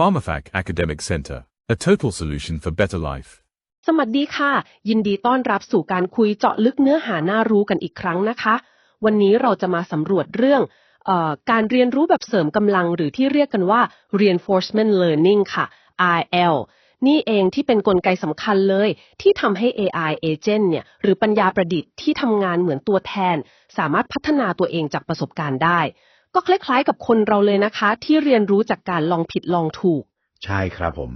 PharmaFac Academic Center, a total solution for better life. สวัสดีค่ะ ยินดีต้อนรับสู่การคุยเจาะลึกเนื้อหาน่ารู้กันอีกครั้งนะคะ วันนี้เราจะมาสำรวจเรื่องออการเรียนรู้แบบเสริมกำลังหรือที่เรียกกันว่า reinforcement learning ค่ะ RL นี่เองที่เป็นนกลไกสำคัญเลย ที่ทำให้ AI agent เนี่ยหรือปัญญาประดิษฐ์ที่ทำงานเหมือนตัวแทน สามารถพัฒนาตัวเองจากประสบการณ์ได้ ก็คล้ายๆกับคนเราเลยนะคะ ที่เรียนรู้จากการลองผิดลองถูก ใช่ครับผม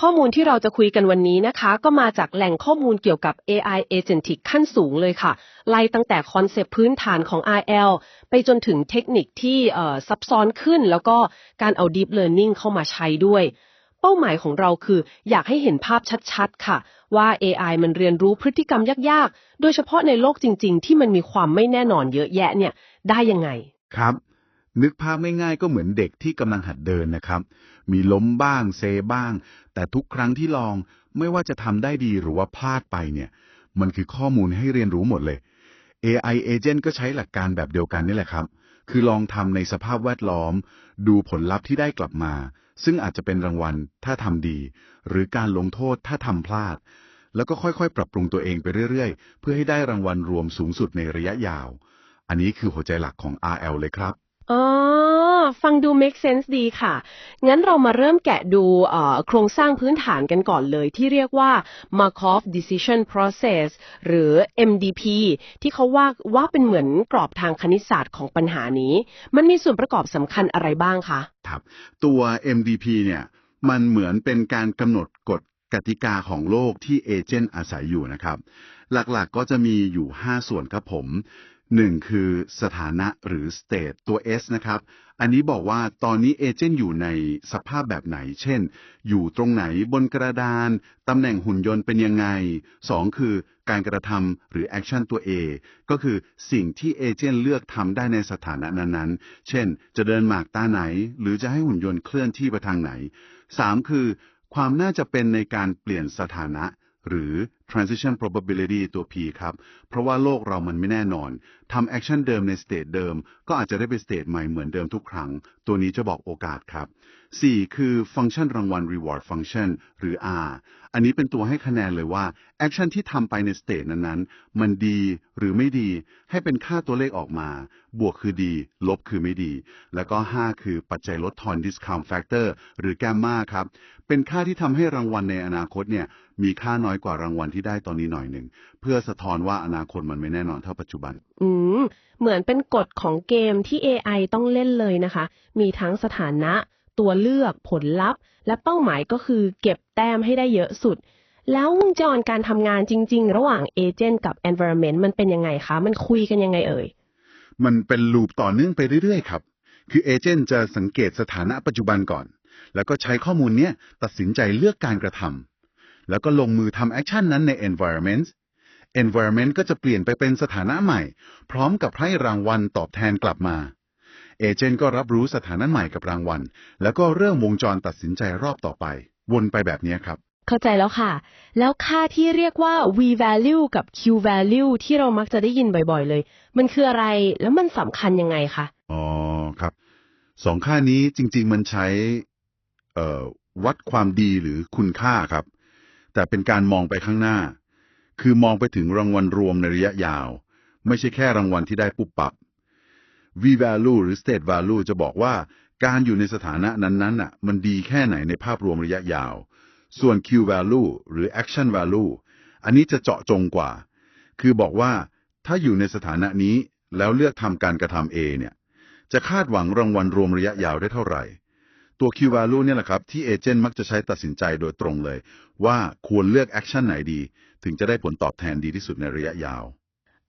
ข้อมูลที่เราจะคุยกันวันนี้นะคะ ก็มาจากแหล่งข้อมูลเกี่ยวกับ AI Agentic ขั้นสูงเลยค่ะ ไล่ตั้งแต่คอนเซปต์พื้นฐานของ RL ไปจนถึงเทคนิคที่เอ่อซับซ้อนขึ้น แล้วก็การเอา Deep Learning เข้ามาใช้ด้วยเป้าหมายของเราคืออยากให้เห็นภาพชัดๆ ค่ะ ว่า AI มันเรียนรู้พฤติกรรมยากๆ โดยเฉพาะในโลกจริง ๆ ที่มันมีความไม่แน่นอนเยอะแยะเนี่ย ได้ยังไง ครับ นึกภาพง่ายๆก็เหมือนเด็กที่กำลังหัดเดินนะครับ มีล้มบ้างเซบ้าง แต่ทุกครั้งที่ลองไม่ว่าจะทำได้ดีหรือว่าพลาดไปเนี่ย มันคือข้อมูลให้เรียนรู้หมดเลย AI agent ก็ใช้หลักการแบบเดียวกันนี่แหละครับ คือลองทำในสภาพแวดล้อม ดูผลลัพธ์ที่ได้กลับมา ซึ่งอาจจะเป็นรางวัลถ้าทำดี หรือการลงโทษถ้าทำพลาด แล้วก็ค่อยๆ ปรับปรุงตัวเองไปเรื่อยๆ เพื่อให้ได้รางวัลรวมสูงสุดในระยะยาว อันนี้คือหัวใจหลักของ RL เลยครับ อ๋อ ฟังดู make sense ดีค่ะ งั้นเรามาเริ่มแกะดูโครงสร้างพื้นฐานกันก่อนเลยที่เรียกว่า Markov Decision Process หรือ MDP ที่เขาว่าว่าเป็นเหมือนกรอบทางคณิตศาสตร์ของปัญหานี้ มันมีส่วนประกอบสำคัญอะไรบ้างคะ ครับ ตัว MDP เนี่ย มันเหมือนเป็นการกำหนดกฎกติกาของโลกที่เอเจนต์อาศัยอยู่นะครับ หลักๆก็จะมีอยู่ 5 ส่วนครับผม 1. คือสถานะหรือ state ตัว S นะครับ อันนี้บอกว่าตอนนี้เอเจนต์อยู่ในสภาพแบบไหน เช่น อยู่ตรงไหนบนกระดาน ตำแหน่งหุ่นยนต์เป็นยังไง 2. คือการกระทำหรือ action ตัว A ก็คือสิ่งที่เอเจนต์เลือกทำได้ในสถานะนั้นๆ เช่น จะเดินหมากตาไหน หรือจะให้หุ่นยนต์เคลื่อนที่ไปทางไหน 3. คือ ความน่าจะเป็นในการเปลี่ยนสถานะ หรือ transition probability ตัว P ครับ เพราะว่าโลกเรามันไม่แน่นอน ทำ action เดิมใน state เดิม ก็อาจจะได้ไป state ใหม่เหมือนเดิมทุกครั้ง ตัวนี้จะบอกโอกาสครับ 4. คือฟังก์ชันรางวัล reward function หรือ R อันนี้เป็นตัวให้คะแนนเลยว่า action ที่ทำไปใน state นั้นๆ มันดีหรือไม่ดี ให้เป็นค่าตัวเลขออกมา บวกคือดี ลบคือไม่ดี แล้วก็ 5 คือปัจจัยลดทอน discount factor หรือ gamma ครับ เป็นค่าที่ทำให้รางวัลในอนาคตเนี่ยมีค่าน้อยกว่ารางวัลที่ได้ตอนนี้หน่อยหนึ่ง เพื่อสะท้อนว่าอนาคตมันไม่แน่นอนเท่าปัจจุบัน อืม เหมือนเป็นกฎของเกมที่ AI ต้องเล่นเลยนะคะ มีทั้งสถานะ ตัวเลือกผลลัพธ์ และเป้าหมายก็คือเก็บแต้มให้ได้เยอะสุด แล้ววงจรการทำงานจริง ๆ ระหว่างเอเจนต์กับ environment มันเป็นยังไงคะ มันคุยกันยังไงเอ่ย มันเป็นลูปต่อเนื่องไปเรื่อยๆครับ คือเอเจนต์จะสังเกตสถานะปัจจุบันก่อน แล้วก็ใช้ข้อมูลเนี้ยตัดสินใจเลือกการกระทำแล้วก็ลงมือทำแอคชั่นนั้นใน environment environment ก็จะเปลี่ยนไปเป็นสถานะใหม่ พร้อมกับให้รางวัลตอบแทนกลับมา เอเจนต์ก็รับรู้สถานะใหม่กับรางวัล แล้วก็เริ่มวงจรตัดสินใจรอบต่อไป วนไปแบบนี้ครับ เข้าใจแล้วค่ะ แล้วค่าที่เรียกว่า v value กับ q value ที่เรามักจะได้ยินบ่อยๆเลย มันคืออะไรแล้วมันสำคัญยังไงคะอ๋อครับสองค่านี้จริง ๆ มันใช้เอ่อวัดความดีหรือคุณค่าครับ แต่เป็นการมองไปข้างหน้า คือมองไปถึงรางวัลรวมในระยะยาว ไม่ใช่แค่รางวัลที่ได้ปุ๊บปับ V value หรือ state value จะบอกว่าการอยู่ในสถานะนั้นๆน่ะมันดีแค่ไหนในภาพรวมระยะยาว ส่วน Q value หรือ action value อันนี้จะเจาะจงกว่า คือบอกว่าถ้าอยู่ในสถานะนี้แล้วเลือกทำการกระทำ A เนี่ยจะคาดหวังรางวัลรวมระยะยาวได้เท่าไหร่ ตัว Q value เนี่ยแหละครับ ที่เอเจนต์มักจะใช้ตัดสินใจโดยตรงเลย ว่าควรเลือกแอคชั่นไหนดี ถึงจะได้ผลตอบแทนดีที่สุดในระยะยาว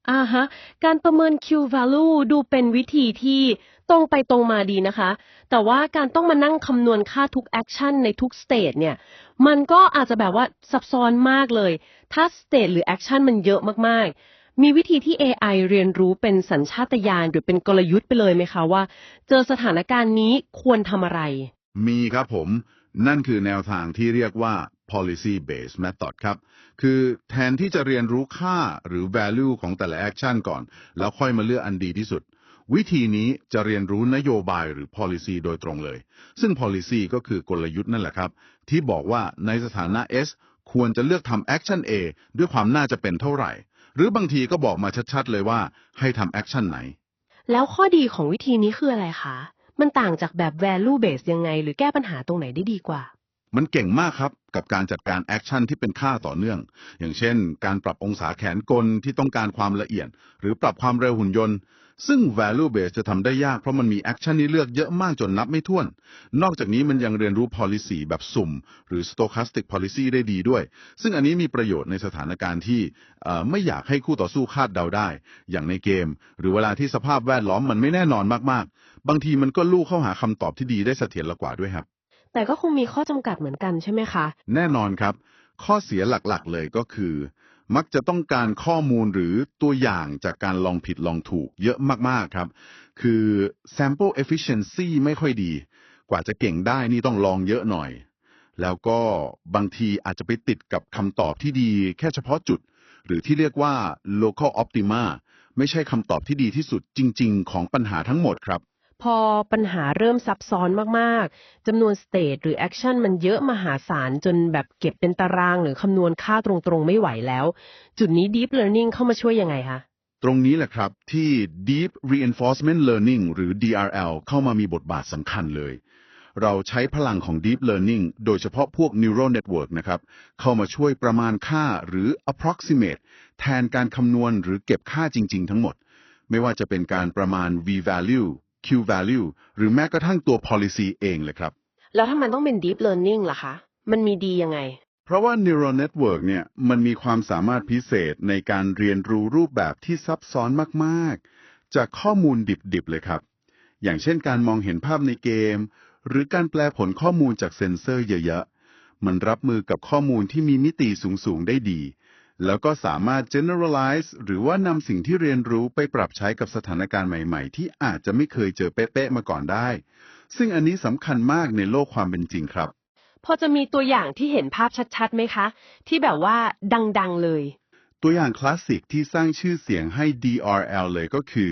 อ่าฮะ การประเมิน Q value ดูเป็นวิธีที่ตรงไปตรงมาดีนะคะ แต่ว่าการต้องมานั่งคำนวณค่าทุกแอคชั่นในทุกสเตจเนี่ย มันก็อาจจะแบบว่าซับซ้อนมากเลย ถ้าสเตจหรือแอคชั่นมันเยอะมากๆ มีวิธีที่ AI เรียนรู้เป็นสัญชาตญาณหรือเป็นกลยุทธ์ไปเลยไหมคะว่า เจอสถานการณ์นี้ควรทำอะไร มีครับผม นั่นคือแนวทางที่เรียกว่า policy based method ครับ คือแทนที่จะเรียนรู้ค่าหรือ value ของแต่ละ action ก่อน แล้วค่อยมาเลือกอันดีที่สุด วิธีนี้จะเรียนรู้นโยบายหรือ policy โดยตรงเลย ซึ่ง policy ก็คือกลยุทธ์นั่นแหละครับ ที่บอกว่าในสถานะ S ควรจะเลือกทำ action A ด้วยความน่าจะเป็นเท่าไหร่ หรือบางทีก็บอกมาชัดๆเลยว่าให้ทำ action ไหน แล้วข้อดีของวิธีนี้คืออะไรคะ มันต่างจากแบบ value based ยังไง หรือแก้ปัญหาตรงไหนได้ดีกว่า มันเก่งมากครับ กับการจัดการแอคชั่นที่เป็นค่าต่อเนื่อง อย่างเช่น การปรับองศาแขนกลที่ต้องการความละเอียด หรือปรับความเร็วหุ่นยนต์ ซึ่ง value base จะทำได้ยากเพราะมันมีแอคชั่นให้เลือกเยอะมากจนนับไม่ถ้วน นอกจากนี้มันยังเรียนรู้ policy แบบสุ่ม หรือ stochastic policy ได้ดีด้วย ซึ่งอันนี้มีประโยชน์ในสถานการณ์ที่ไม่อยากให้คู่ต่อสู้คาดเดาได้ อย่างในเกม หรือเวลาที่สภาพแวดล้อมมันไม่แน่นอนมากๆ บางทีมันก็ลู่เข้าหาคำตอบที่ดีได้เสถียรกว่าด้วยครับ แต่ก็คงมีข้อจำกัดเหมือนกันใช่ไหมคะ แน่นอนครับ ข้อเสียหลักๆ เลยก็คือ มักจะต้องการข้อมูลหรือตัวอย่างจากการลองผิดลองถูกเยอะมากๆครับ คือ sample efficiency ไม่ค่อยดี กว่าจะเก่งได้นี่ต้องลองเยอะหน่อย แล้วก็บางทีอาจจะไปติดกับคำตอบที่ดีแค่เฉพาะจุด หรือที่เรียกว่า local optima ไม่ใช่คำตอบที่ดีที่สุดจริง ๆ ของปัญหาทั้งหมดครับ พอปัญหาเริ่มซับซ้อนมากๆจำนวนสเตทหรือแอคชั่นมันเยอะมหาศาลจนแบบเก็บเป็นตารางหรือคำนวณค่าตรงๆไม่ไหวแล้ว จุดนี้ Deep Learning เข้ามาช่วยยังไงคะตรงนี้แหละครับที่ Deep Reinforcement Learning หรือ DRL เข้ามามีบทบาทสำคัญเลย เราใช้พลังของ Deep Learning โดยเฉพาะพวก Neural Network นะครับ เข้ามาช่วยประมาณค่าหรือ approximate แทนการคำนวณหรือเก็บค่าจริง ๆ ทั้งหมด ไม่ว่าจะเป็นการประมาณ v value v-value q-value หรือแม้กระทั่งตัว policy เองเลยครับ แล้วถ้ามันต้องเป็น Deep Learning ล่ะคะ มันมีดียังไง เพราะว่า neural network เนี่ยมันมีความสามารถพิเศษในการเรียนรู้รูปแบบที่ซับซ้อนมากๆ จากข้อมูลดิบๆเลยครับ อย่างเช่นการมองเห็นภาพในเกม หรือการแปลผลข้อมูลจากเซ็นเซอร์เยอะๆมันรับมือกับข้อมูลที่มีมิติสูงๆได้ดี แล้วก็สามารถ generalize หรือว่านำสิ่งที่เรียนรู้ไปปรับใช้กับสถานการณ์ใหม่ๆ ที่อาจจะไม่เคยเจอเป๊ะๆมาก่อนได้ ซึ่งอันนี้สำคัญมากในโลกความเป็นจริงครับ พอจะมีตัวอย่างที่เห็นภาพชัดๆไหมคะ ที่แบบว่าดังๆเลย ตัวอย่างคลาสสิกที่สร้างชื่อเสียงให้ DRL เลยก็คือ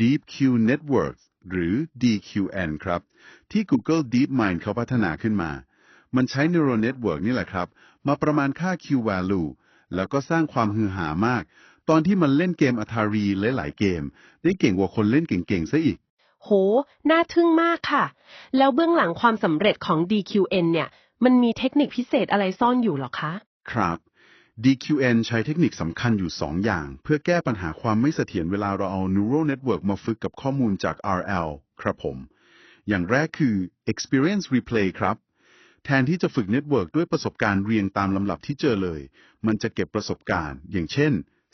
Deep Q Networks หรือ DQN ครับ ที่ Google DeepMind เขาพัฒนาขึ้นมา มันใช้ Neural Network นี่แหละครับ มาประมาณค่า Q value แล้วก็สร้างความฮือหามาก ตอนที่มันเล่นเกม Atari หลายๆเกม ได้เก่งกว่าคนเล่นเก่งๆซะอีก โห น่าทึ่งมากค่ะ แล้วเบื้องหลังความสำเร็จของ DQN เนี่ย มันมีเทคนิคพิเศษอะไรซ่อนอยู่หรอคะ ครับ DQN ใช้เทคนิคสำคัญอยู่ 2 อย่าง เพื่อแก้ปัญหาความไม่เสถียรเวลาเราเอา neural network มาฝึกกับข้อมูลจาก RL ครับผม อย่างแรกคือ experience replay ครับ แทนที่จะฝึกเน็ตเวิร์กด้วยประสบการณ์เรียงตามลำดับที่เจอเลย มันจะเก็บประสบการณ์ อย่างเช่น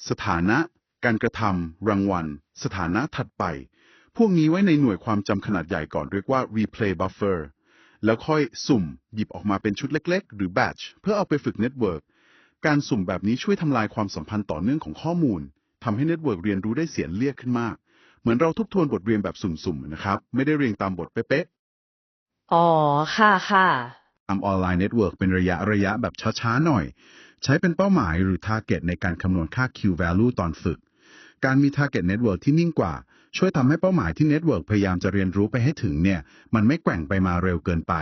สถานะ การกระทำรางวัล สถานะถัดไป พวกนี้ไว้ในหน่วยความจำขนาดใหญ่ก่อนเรียกว่า replay buffer แล้วค่อยสุ่มหยิบออกมาเป็นชุดเล็ก ๆ หรือ batch เพื่อเอาไปฝึกเน็ตเวิร์กการสุ่มแบบนี้ช่วยทำลายความสัมพันธ์ต่อเนื่องของข้อมูลทำให้เน็ตเวิร์กเรียนรู้ได้เสียนเรียกขึ้นมาก เหมือนเราทบทวนบทเรียนแบบสุ่มๆนะครับ ไม่ได้เรียงตามบทเป๊ะๆอ๋อ ค่ะค่ะ ทำออนไลน์เน็ตเวิร์กเป็นระยะระยะแบบช้าๆหน่อย ใช้เป็นเป้าหมายหรือ Target ในการคำนวณค่า Q value ตอนฝึก การมี Target Network ที่นิ่งกว่า ช่วยทำให้เป้าหมายที่เน็ตเวิร์กพยายามจะเรียนรู้ไปให้ถึงเนี่ย มันไม่แกว่งไปมาเร็วเกินไป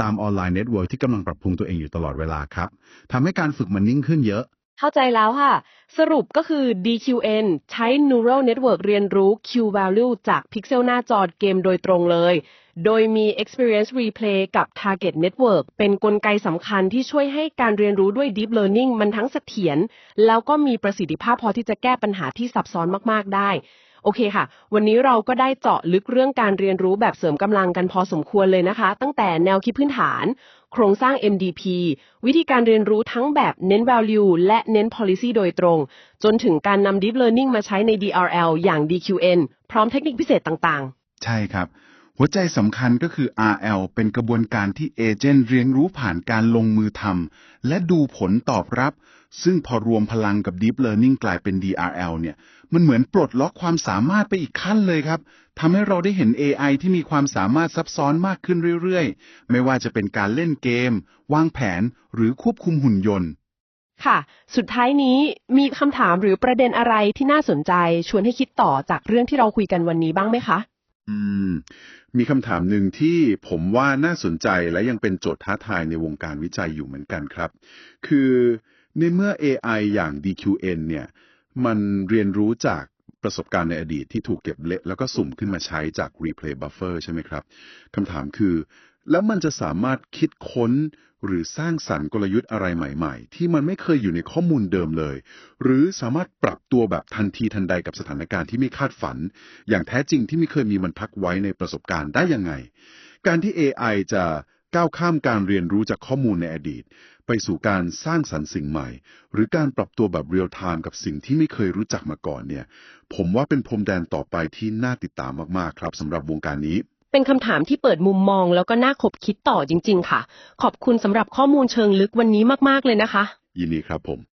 ตามออนไลน์เน็ตเวิร์กที่กำลังปรับปรุงตัวเองอยู่ตลอดเวลาครับทำให้การฝึกมันนิ่งขึ้นเยอะเข้าใจแล้วค่ะ สรุปก็คือ DQN ใช้ Neural Network เรียนรู้ Q value จากพิกเซลหน้าจอเกมโดยตรงเลย โดยมี Experience Replay กับ Target Network เป็นนกลไกสำคัญที่ช่วยให้การเรียนรู้ด้วย Deep Learning มันทั้งเสถียรแล้วก็มีประสิทธิภาพพอที่จะแก้ปัญหาที่ซับซ้อนมาก ๆ ได้โอเคค่ะ วันนี้เราก็ได้เจาะลึกเรื่องการเรียนรู้แบบเสริมกำลังกันพอสมควรเลยนะคะ ตั้งแต่แนวคิดพื้นฐาน โครงสร้าง MDP วิธีการเรียนรู้ทั้งแบบเน้น value และเน้น policy โดยตรง จนถึงการนำ deep learning มาใช้ใน DRL อย่าง DQN พร้อมเทคนิคพิเศษต่างๆ ใช่ครับ หัวใจสำคัญก็คือ RL เป็นกระบวนการที่เอเจนต์เรียนรู้ผ่านการลงมือทำและดูผลตอบรับ ซึ่งพอรวมพลังกับ Deep Learning กลายเป็น DRL เนี่ย มันเหมือนปลดล็อกความสามารถไปอีกขั้นเลยครับทำให้เราได้เห็น AI ที่มีความสามารถซับซ้อนมากขึ้นเรื่อยๆ ไม่ว่าจะเป็นการเล่นเกม วางแผน หรือควบคุมหุ่นยนต์ ค่ะ สุดท้ายนี้มีคำถามหรือประเด็นอะไรที่น่าสนใจ ชวนให้คิดต่อจากเรื่องที่เราคุยกันวันนี้บ้างไหมคะ อืม มีคำถามหนึ่งที่ผมว่าน่าสนใจและยังเป็นโจทย์ท้าทายในวงการวิจัยอยู่เหมือนกันครับ คือในเมื่อ AI อย่าง DQN เนี่ย มันเรียนรู้จากประสบการณ์ในอดีตที่ถูกเก็บเละแล้วก็สุ่มขึ้นมาใช้จาก Replay Buffer ใช่ไหมครับคำถามคือ แล้วมันจะสามารถคิดค้น หรือสร้างสรรค์กลยุทธ์อะไรใหม่ ๆ ที่มันไม่เคยอยู่ในข้อมูลเดิมเลย หรือสามารถปรับตัวแบบทันทีทันใดกับสถานการณ์ที่ไม่คาดฝัน อย่างแท้จริงที่ไม่เคยมีมันพักไว้ในประสบการณ์ได้ยังไง การที่ AI จะก้าวข้ามการเรียนรู้จากข้อมูลในอดีต ไปสู่การสร้างสรรค์สิ่งใหม่ หรือการปรับตัวแบบเรียลไทม์กับสิ่งที่ไม่เคยรู้จักมาก่อนเนี่ย ผมว่าเป็นพรมแดนต่อไปที่น่าติดตามมากๆ ครับสำหรับวงการนี้ เป็นคำถามที่เปิดมุมมองแล้วก็น่าขบคิดต่อจริง ๆ ค่ะ ขอบคุณสำหรับข้อมูลเชิงลึกวันนี้มากๆเลยนะคะ ยินดีครับผม